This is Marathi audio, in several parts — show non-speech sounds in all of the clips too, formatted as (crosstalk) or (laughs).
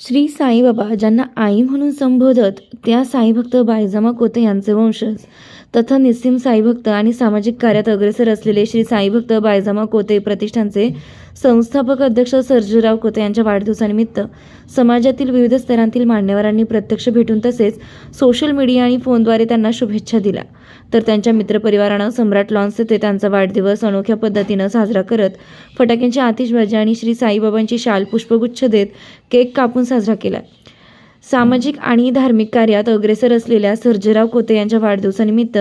श्री साईबाबा ज्यांना आई म्हणून संबोधत त्या साईभक्त बायजामा कोते यांचे वंशज. तथा निस्सिम साईभक्त आणि सामाजिक कार्यात अग्रेसर असलेले श्री साईभक्त बायजामा कोते प्रतिष्ठानचे संस्थापक अध्यक्ष सर्जीराव कोते यांच्या वाढदिवसानिमित्त समाजातील विविध स्तरांतील मान्यवरांनी प्रत्यक्ष भेटून तसेच सोशल मीडिया आणि फोनद्वारे त्यांना शुभेच्छा दिल्या. तर त्यांच्या मित्रपरिवारानं सम्राट लॉन्स येथे त्यांचा वाढदिवस अनोख्या पद्धतीनं साजरा करत फटाक्यांची आतिषबाजी आणि श्री साईबाबांची शाल पुष्पगुच्छ देत केक कापून साजरा केला. सामाजिक आणि धार्मिक कार्यात अग्रेसर असलेल्या सर्जेराव कोते यांच्या वाढदिवसानिमित्त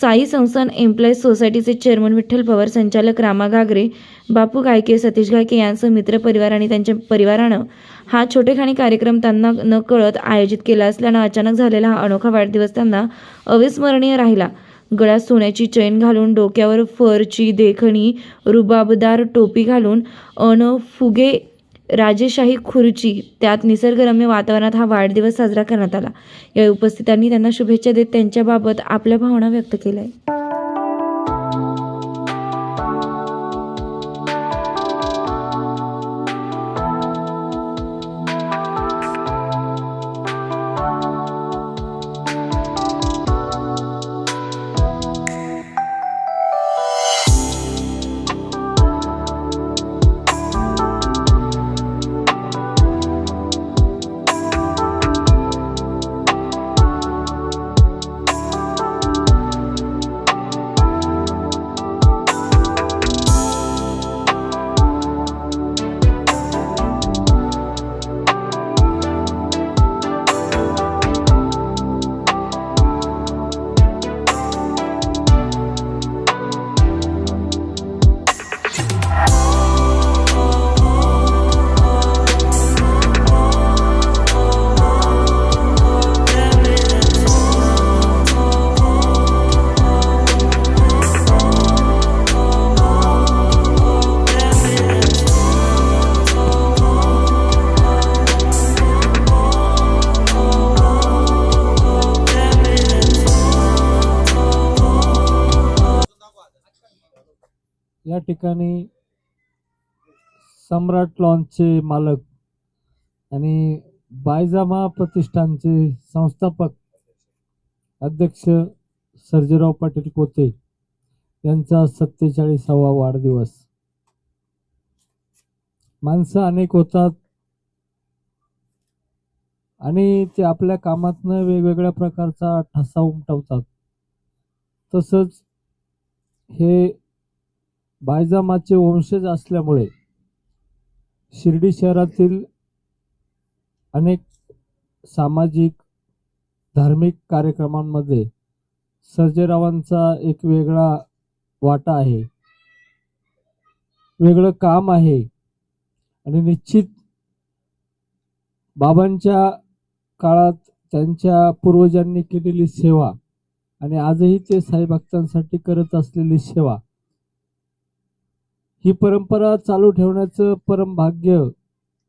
साई संस्थान एम्प्लॉईज सोसायटीचे चेअरमन विठ्ठल पवार संचालक रामा गागरे बापू गायके सतीश गायके यांसह मित्रपरिवार आणि त्यांच्या परिवारानं हा छोटेखाणी कार्यक्रम त्यांना न कळत आयोजित केला असल्यानं अचानक झालेला हा अनोखा वाढदिवस त्यांना अविस्मरणीय राहिला. गळ्यात सोन्याची चैन घालून डोक्यावर फरची देखणी रुबाबदार टोपी घालून अन फुगे राजेशाही खुर्ची त्यात निसर्गरम्य वातावरणात हा वाढदिवस साजरा करण्यात आला. या उपस्थितांनी त्यांना शुभेच्छा देत त्यांच्याबाबत आपल्या भावना व्यक्त केल्या या ठिकाणी सम्राट लॉन्सचे मालक आणि बायजामा प्रतिष्ठानचे संस्थापक अध्यक्ष सर्जेराव पाटील कोते यांचा सत्तेचाळीसावा वाढदिवस. माणसं अनेक होतात आणि ते आपल्या कामातनं वेगवेगळ्या प्रकारचा ठसा उमटवतात तसंच हे बायजामाचे वंशज असल्यामुळे शिर्डी शहरातील अनेक सामाजिक धार्मिक कार्यक्रमांमध्ये सर्जेरावांचा एक वेगळा वाटा आहे. वेगळं काम आहे. आणि निश्चित बाबांच्या काळात त्यांच्या पूर्वजांनी केलेली सेवा आणि आजही ते साईभक्तांसाठी करत असलेली सेवा ही परंपरा चालू ठेवण्याचं परम भाग्य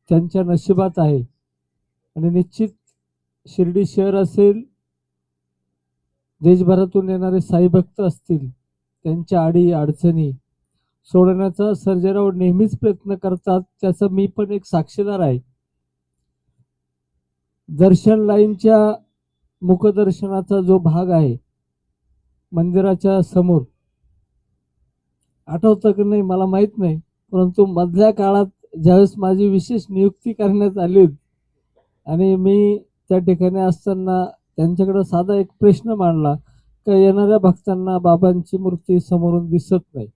त्यांच्या नशिबात आहे. आणि निश्चित शिर्डी शहर असेल देशभरातून येणारे साईभक्त असतील त्यांच्या आडी अडचणी सोडवण्याचा सर्जेराव नेहमीच प्रयत्न करतात त्याचं मी पण एक साक्षीदार आहे. दर्शन लाईनच्या मुखदर्शनाचा जो भाग आहे मंदिराच्या समोर आठवतं की नाही मला माहीत नाही. परंतु मधल्या काळात ज्यावेळेस माझी विशेष नियुक्ती करण्यात आली होती आणि मी त्या ठिकाणी असताना त्यांच्याकडं साधा एक प्रश्न मांडला का येणाऱ्या भक्तांना बाबांची मूर्ती समोरून दिसत नाही.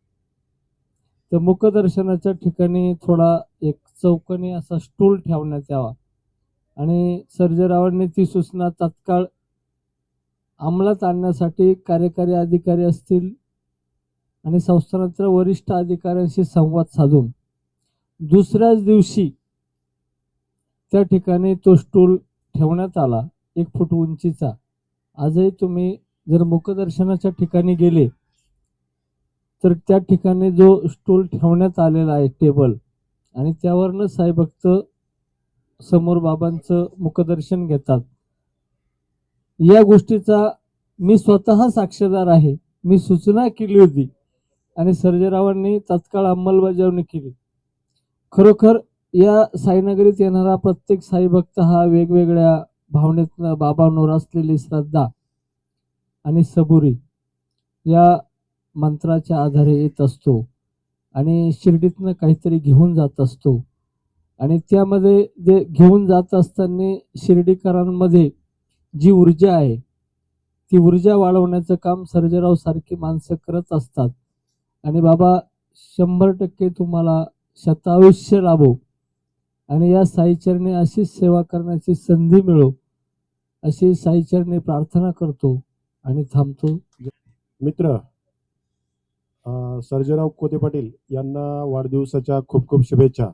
तर मुखदर्शनाच्या ठिकाणी थोडा एक चौकनी असा स्टूल ठेवण्यात यावा. आणि सर्जेरावांनी ती सूचना तात्काळ अंमलात आणण्यासाठी कार्यकारी अधिकारी असतील आणि संस्थानाच्या वरिष्ठ अधिकाऱ्यांशी संवाद साधून दुसऱ्याच दिवशी त्या ठिकाणी तो स्टूल ठेवण्यात आला एक फूट उंचीचा. आजही तुम्ही जर मुखदर्शनाच्या ठिकाणी गेले तर त्या ठिकाणी जो स्टूल ठेवण्यात आलेला आहे टेबल आणि त्यावरनं साईभक्त समोर बाबांचं मुखदर्शन घेतात. या गोष्टीचा मी स्वतः साक्षीदार आहे. मी सूचना केली होती. आणि सर्जेरावांनी तत्काळ अंमलबजावणी केली. खरोखर या साईनगरीत येणारा प्रत्येक साई भक्त हा वेगवेगळ्या भावनेतनं बाबांवर असलेली श्रद्धा आणि सबुरी या मंत्राच्या आधारे येत असतो आणि शिर्डीतनं काहीतरी घेऊन जात असतो. आणि त्यामध्ये जे घेऊन जात असताना शिर्डीकरांमध्ये जी ऊर्जा आहे ती ऊर्जा वाढवण्याचं काम सर्जेराव सारखी माणसं करत असतात. आणि बाबा शंभर टक्के तुम्हाला शतायुष्य लाभो. आणि या साईचरणी अशीच सेवा करण्याची संधी मिळो. अशी साईचरणी प्रार्थना करतो आणि थांबतो. मित्र सर्जराव कोते पाटील यांना वाढदिवसाच्या खूप खूप शुभेच्छा.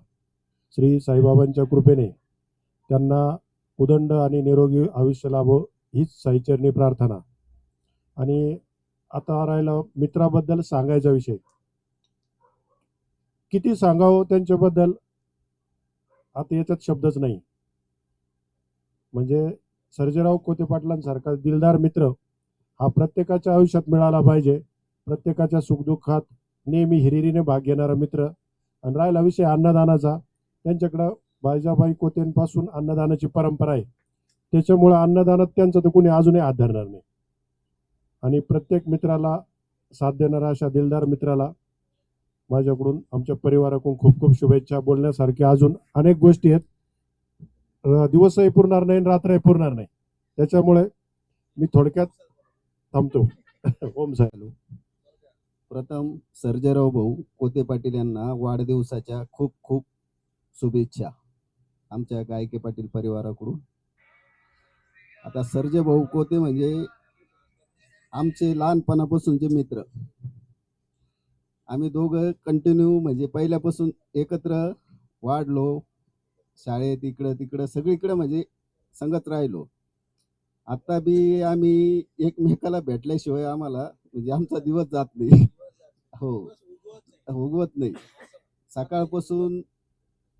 श्री साईबाबांच्या कृपेने त्यांना उदंड आणि निरोगी आयुष्य लाभो हीच साईचरणी प्रार्थना. आणि आता राहिला मित्राबद्दल सांगायचा विषय. किती सांगावं त्यांच्याबद्दल? आता याच्यात शब्दच नाही. म्हणजे सर्जेराव कोते पाटलांसारखा दिलदार मित्र हा प्रत्येकाच्या आयुष्यात मिळाला पाहिजे. प्रत्येकाच्या सुखदुःखात नेहमी हिरिरीने भाग घेणारा मित्र. आणि राहिला विषय अन्नदानाचा. त्यांच्याकडं बायजाबाई कोतेंपासून अन्नदानाची परंपरा आहे. त्याच्यामुळं अन्नदानात त्यांचं तर कुणी अजूनही हात धरणार नाही. आणि प्रत्येक मित्राला साथ देणारा अशा दिलदार मित्राला माझ्याकडून आमच्या परिवाराकडून खूप खूप शुभेच्छा. बोलण्यासारख्या अजून अनेक गोष्टी आहेत. दिवसही पुरणार नाही आणि रात्रही पुरणार नाही. त्याच्यामुळे मी थोडक्यात थांबतो. (laughs) ओम साहेब प्रथम सर्जेराव भाऊ कोते पाटील यांना वाढदिवसाच्या खूप खूप शुभेच्छा आमच्या गायके पाटील परिवाराकडून. आता सर्जे भाऊ कोते म्हणजे आमचे लहानपणापासूनचे मित्र आम्ही दोघं कंटिन्यू म्हणजे पहिल्यापासून एकत्र वाढलो शाळेत इकडं तिकडं सगळीकडं म्हणजे संगत राहिलो. आता बी आम्ही एकमेकाला भेटल्याशिवाय आम्हाला म्हणजे आमचा दिवस जात नाही. हो उगवत नाही. सकाळपासून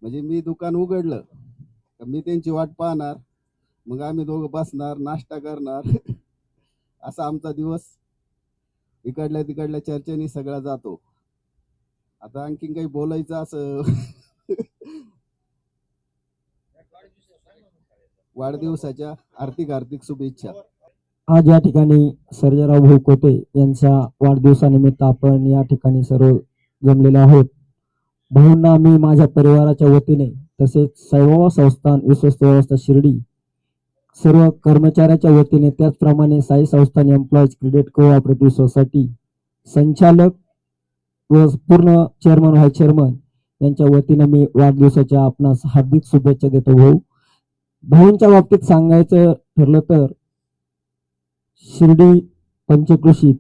म्हणजे मी दुकान उघडलं तर मी त्यांची वाट पाहणार मग आम्ही दोघं बसणार नाश्ता करणार. असा आमचा दिवस. इकडल्या तिकडल्या चर्चेने सगळा जातो. आता आणखीन काही बोलायचं असं. वाढदिवसाच्या आर्थिक आर्थिक शुभेच्छा. आज या ठिकाणी सर्जराव भाऊ कोटे यांच्या वाढदिवसानिमित्त आपण या ठिकाणी सर्व जमलेलो आहोत. भाऊंना मी माझ्या परिवाराच्या वतीने तसेच साईबाबा संस्थान विश्वस्त व्यवस्था शिर्डी सर्व कर्मचाऱ्याच्या वतीने त्याचप्रमाणे साई संस्थान एम्प्लॉईज क्रेडिट कोऑपरेटिव्ह सोसायटी संचालक व पूर्ण चेअरमन व्हाय चेअरमन यांच्या वतीने मी वाढदिवसाच्या आपणास हार्दिक शुभेच्छा देतो भाऊ. भाऊंच्या बाबतीत सांगायचं ठरलं तर शिर्डी पंचकृषीत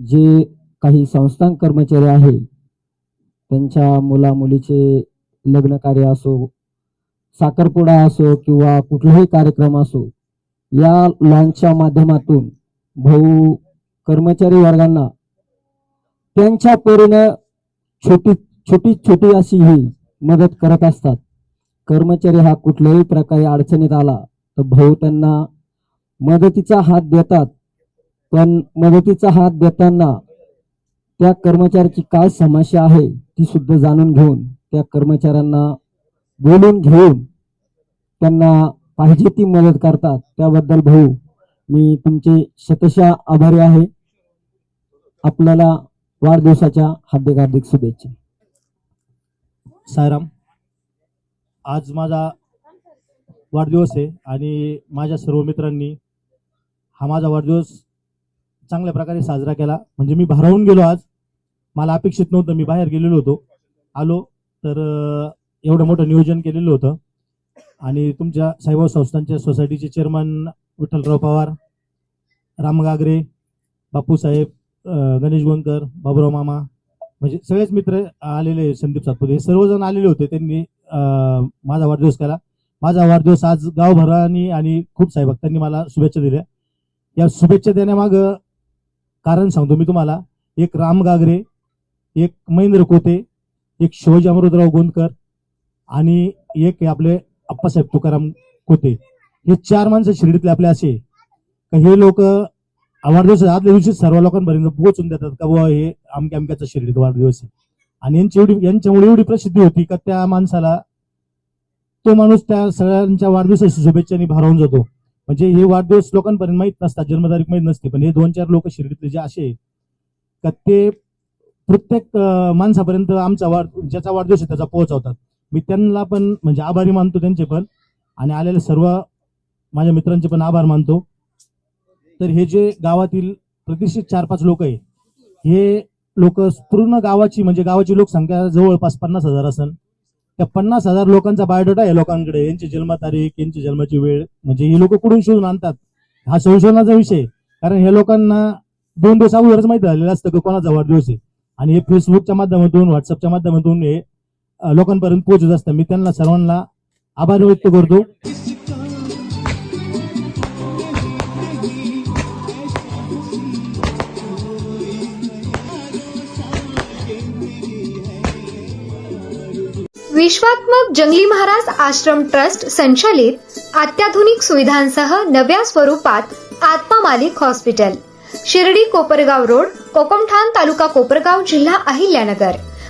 जे काही संस्थान कर्मचारी आहे त्यांच्या मुला मुलीचे लग्न कार्य असो साखरपुडा असो किंवा कुठलाही कार्यक्रम असो या लॉन्चच्या माध्यमातून भाऊ कर्मचारी वर्गांना त्यांच्या परीनं छोटी छोटी छोटी अशी ही मदत करत असतात. कर्मचारी हा कुठल्याही प्रकारे अडचणीत आला तर भाऊ त्यांना मदतीचा हात देतात. पण मदतीचा हात देताना त्या कर्मचाऱ्याची काय समस्या आहे ती सुद्धा जाणून घेऊन त्या कर्मचाऱ्यांना बोलून घेऊन त्यांना पाहिजे ती मदत करतात त्याबद्दल भाऊ मी तुमचे शतशा आभारी आहे. आपल्याला वाढदिवसाच्या हार्दिक हार्दिक शुभेच्छा. सायराम आज माझा वाढदिवस आहे आणि माझ्या सर्व मित्रांनी हा माझा वाढदिवस चांगल्या प्रकारे साजरा केला. म्हणजे मी भारावून गेलो आज. मला अपेक्षित नव्हतं मी बाहेर गेलेलो होतो. आलो तर एवढं मोठं नियोजन केलेलं होतं. आणि तुमच्या साईबाब संस्थांच्या सोसायटीचे चेअरमन विठ्ठलराव पवार राम गागरे बापूसाहेब गणेश गोंदकर बाबुराव मामा म्हणजे सगळेच मित्र आलेले संदीप सातपुते. हे सर्वजण आलेले होते त्यांनी माझा वाढदिवस केला. माझा वाढदिवस आज गावभरानी आणि खूप साई भक्तांनी मला शुभेच्छा दिल्या. या शुभेच्छा देण्यामागं कारण सांगतो मी तुम्हाला एक राम गागरे एक महेंद्र कोते एक शिवाजी अमृतराव गोंदकर आणि एक हे आपले अप्पासाहेब तुकाराम कोते. हे चार माणसं शिर्डीतले आपले असे. का हे लोक वाढदिवस आदल्या दिवशी सर्व लोकांपर्यंत पोहोचून देतात का बुवा हे अमक्या अमक्याचा शिर्डीत वाढदिवस आहे. आणि यांची एवढी यांच्यामुळे एवढी प्रसिद्धी होती का त्या माणसाला तो माणूस त्या सगळ्यांच्या वाढदिवसाची शुभेच्छांनी भारावून जातो. म्हणजे हे वाढदिवस लोकांपर्यंत माहीत नसतात जन्मतारीख माहीत नसते पण हे दोन चार लोक शिर्डीतले जे असे का ते प्रत्येक माणसापर्यंत आमचा वाढ ज्याचा वाढदिवस आहे त्याचा पोहोचवतात. मी त्यांना पण म्हणजे आभारी मानतो त्यांचे पण. आणि आलेल्या सर्व माझ्या मित्रांचे पण आभार मानतो. तर हे जे गावातील प्रतिष्ठित चार पाच लोक आहे हे लोक पूर्ण गावाची म्हणजे गावाची लोकसंख्या जवळपास पन्नास हजार असेल त्या पन्नास हजार लोकांचा बायोडाटा आहे लोकांकडे यांची जन्मतारीख यांची जन्माची वेळ म्हणजे हे लोक कुठून शोधून आणतात? हा संशोधनाचा विषय कारण हे लोकांना दोन दिवस अगोदरच माहिती झालेलं असतं की कोणाचा वाढदिवस आहे. आणि हे फेसबुकच्या माध्यमातून व्हॉट्सअपच्या माध्यमातून हे लोकांपर्यंत पोहोचत असतं. मी त्यांना सर्वांना आभार व्यक्त करतो. विश्वात्मक जंगली महाराज आश्रम ट्रस्ट संचालित अत्याधुनिक सुविधांसह नव्या स्वरूपात आत्मा मालिक हॉस्पिटल. शिर्डी कोपरगाव रोड कोकमठाण तालुका कोपरगाव जिल्हा अहिल्यानगर.